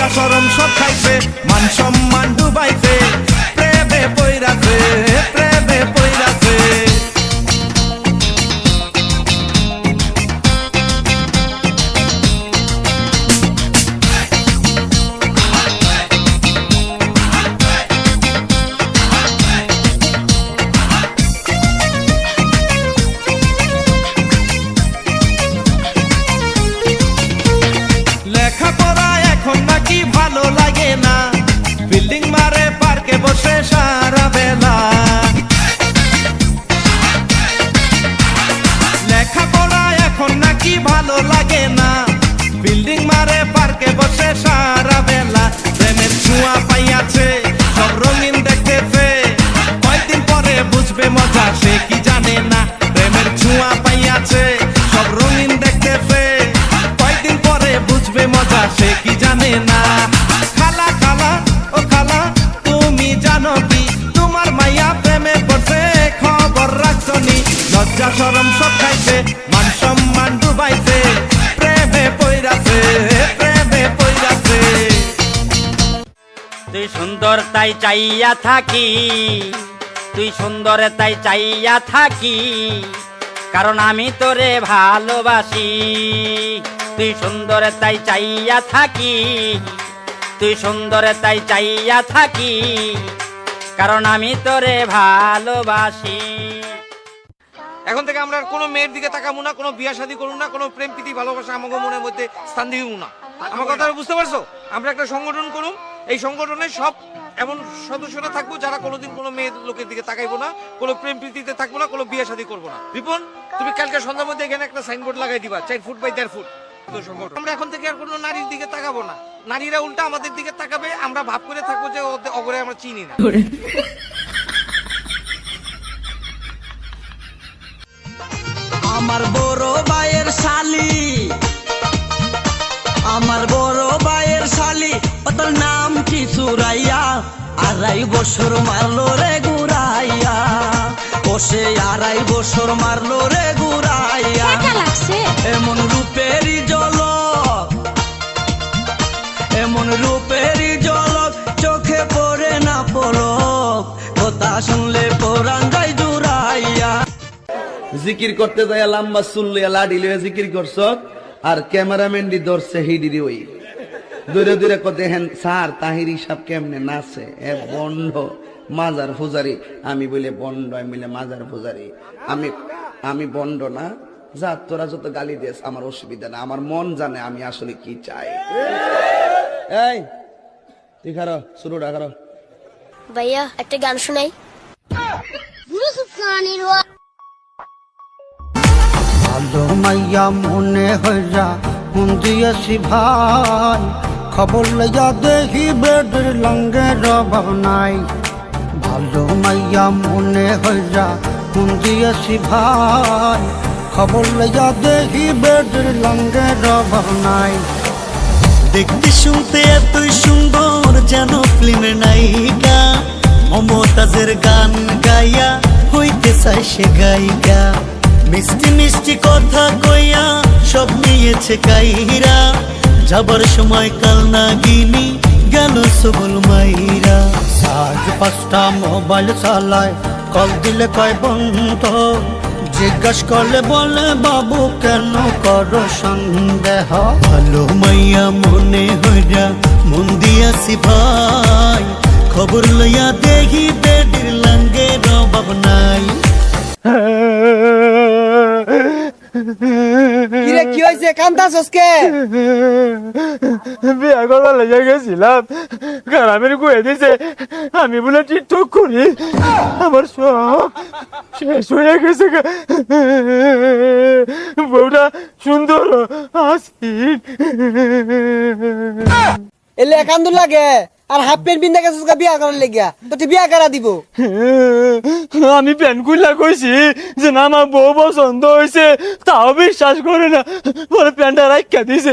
লজ্জা শরম সব খাইছে মান সম্মান ডুবাইছে প্রেমে পৈরাছে like তুই সুন্দর তাই চাইয়া থাকি, তুই সুন্দর তাই চাইয়া থাকি, কারণ আমি তোরে ভালোবাসি। তুই সুন্দর তাই চাইয়া থাকি, তুই সুন্দর তাই চাইয়া থাকি, কারণ আমি তোরে ভালোবাসি। এখন থেকে আমরা কোনো মেয়ের দিকে তাকাবো না, কোনো বিয়া শাদী করুন না, কোনো প্রেম, প্রীতি, ভালোবাসা আমাকে মনের মধ্যে স্থান দিব না। আমার কথা বুঝতে পারছ? আমরা একটা সংগঠন করুন। এই সংগঠনে সব এমন সদস্যরা থাকব যারা কোনোদিন কোনো মেয়ের লোকের দিকে তাকাইবো না, কোনো প্রেম, প্রীতিতে থাকব না, কোনো বিয়া শাদী করব না। রিপন, তুমি কালকে সন্ধ্যার মধ্যে এখানে একটা সাইনবোর্ড লাগাই দিবা, চার ফুট বাই দেড় ফুট। আমরা এখন থেকে আর কোনো নারীর দিকে তাকাবো না। নারীরা উল্টা আমাদের দিকে তাকাবে, আমরা ভাব করে থাকব যে ওদের অগরে আমরা চিনি না। আমার বড় ভাইয়ের শালি। আমার বড় ভাইয়ের শালি ও তোর নাম কি সুরাইয়া? আড়াই বছর মারলো রে গুড়াইয়া। ও সে আড়াই বছর মারলো রে লাগছে? এমন রূপেরই জল এমন রূপেরই জলক চোখে পড়ে না পলক। কথা শুনলে জিকির করতে যায় লাম্বা চুল্লিয়া লাডি লইয়া জিকির করছ আর ক্যামেরাম্যান দি ধরছে হিডিরি ওই। দূরে দূরে কত দেখেন স্যার তাহির হিসাব কেমনে নাচে? এ বন্ড মাজার ফুজারি আমি বলে বন্ড আমি বলে মাজার ফুজারি আমি আমি বন্ড না। যা তোরা যত গালি দিস আমার অসুবিধা না। আমার মন জানে আমি আসলে কি চাই। এই তুই খারো শুরুটা খারো। ভাইয়া একটা গান শোনাই। ভালো মাইয়া মনে হইয়া মন দিয়েছি ভাই। খবর লইয়া দেখি বেডের লঙ্গে অভাব নাই। ভালো মাইয়া মনে হইয়া মন দিয়েছি ভাই। খবর লইয়া দেখি বেডের লঙ্গে অভাব নাই। দেখতে শুনতে এতই সুন্দর যেন ফিল্মের নায়িকা। মমতাজের গান গাইয়া হইতে চাই সে গায়িকা। মিষ্টি মিষ্টি কথা কইয়া সব নিয়েছে কাইরা। যাবার সময় কাল না গিনি গেল সবল মাইরা। আজ পাঁচটা মোবাইল চালায়, কল দিলে কয়, বন্ধ, জিজ্ঞাস করলে বলে, বাবু, কেন কর সন্দেহ? ভালো মাইয়া মনে হইরা মন দিয়াছি ভাই, খবর লইয়া দেখি বেডির কিরে কি হয়েছে কান্দাছস কে বিয়া করবার লেগে গেছিলাম গ্রামের গুয়ে দিছে আমি বলে টিকটক করি আমার সব শেষ হয়ে গেছে। বউটা সুন্দর আসিন এলে কান্দু লাগে আর হাফ প্যান্ট পিন্দা গেছিস গা, বিয়া করার লেগিয়া। তো তুই বিয়া করা দিব। আমি প্যান্ট খুললা কইছি যে না, আমার বউ পছন্দ হয়েছে তাও বিশ্বাস করে না। পরে প্যান্টটা রাখিয়া দিছে।